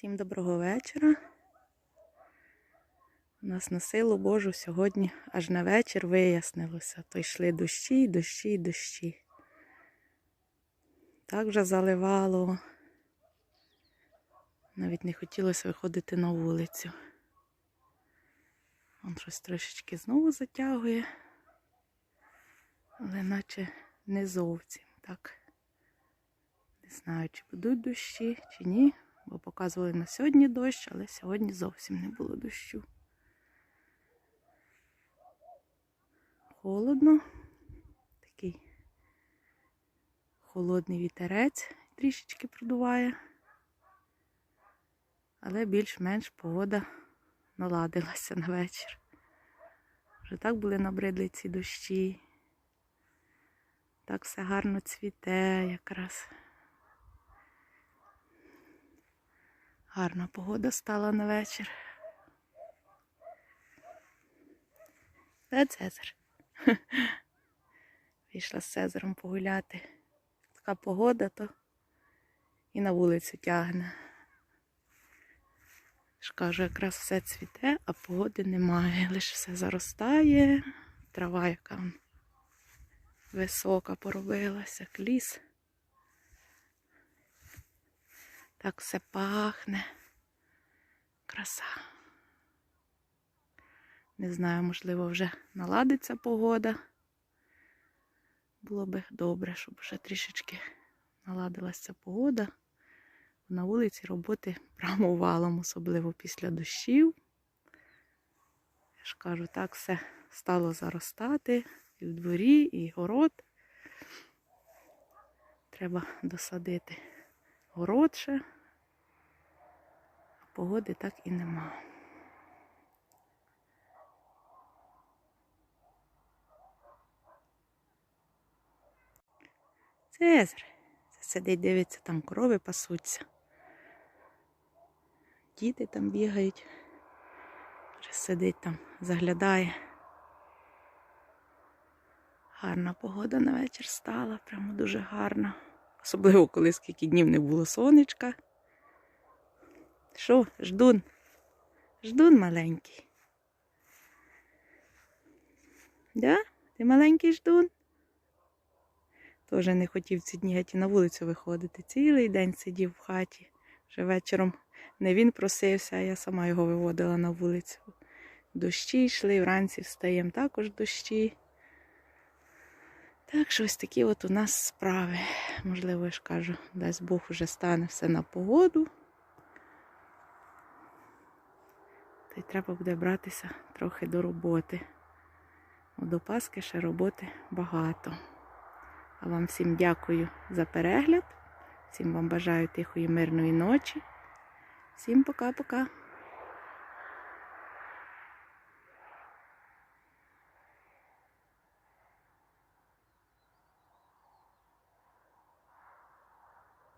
Всім доброго вечора. У нас на силу Божу сьогодні аж на вечір вияснилося. То йшли дощі, дощі, дощі. Так вже заливало. Навіть не хотілося виходити на вулицю. Он щось трошечки знову затягує, але наче не зовсім так. Не знаю, чи будуть дощі, чи ні, бо показували на сьогодні дощ, але сьогодні зовсім не було дощу. Холодно, такий холодний вітерець трішечки продуває, але більш-менш погода наладилася на вечір. Вже так були набридли ці дощі. Так все гарно цвіте якраз. Гарна погода стала на вечір. Де Цезар? Вийшла з Цезаром погуляти. Така погода, то і на вулицю тягне. ж кажу, якраз все цвіте, а погоди немає. Лише все заростає, трава, яка висока поробилася, кліс. Так все пахне. Краса. Не знаю, можливо, вже наладиться погода. Було би добре, щоб вже трішечки наладилася погода. На вулиці роботи прямо валом, особливо після дощів. Я ж кажу, так все стало заростати і в дворі, і город. Треба досадити город ще, а погоди так і нема. Цезар. Це сидить, дивиться, там корови пасуться. Діти там бігають. Сидить там, заглядає. Гарна погода на вечір стала, прямо дуже гарна. Особливо, коли скільки днів не було сонечка. Що, ждун? Ждун маленький. Да? Ти маленький ждун? Теж не хотів ці дні геть на вулицю виходити. Цілий день сидів в хаті. Вже вечором не він просився, а я сама його виводила на вулицю. Дощі йшли, вранці встаємо також дощі. Так що ось такі от у нас справи. Можливо, я ж кажу, дасть Бог вже стане все на погоду. Та й треба буде братися трохи до роботи. До Паски ще роботи багато. А вам всім дякую за перегляд. Всім вам бажаю тихої, мирної ночі. Всім пока-пока.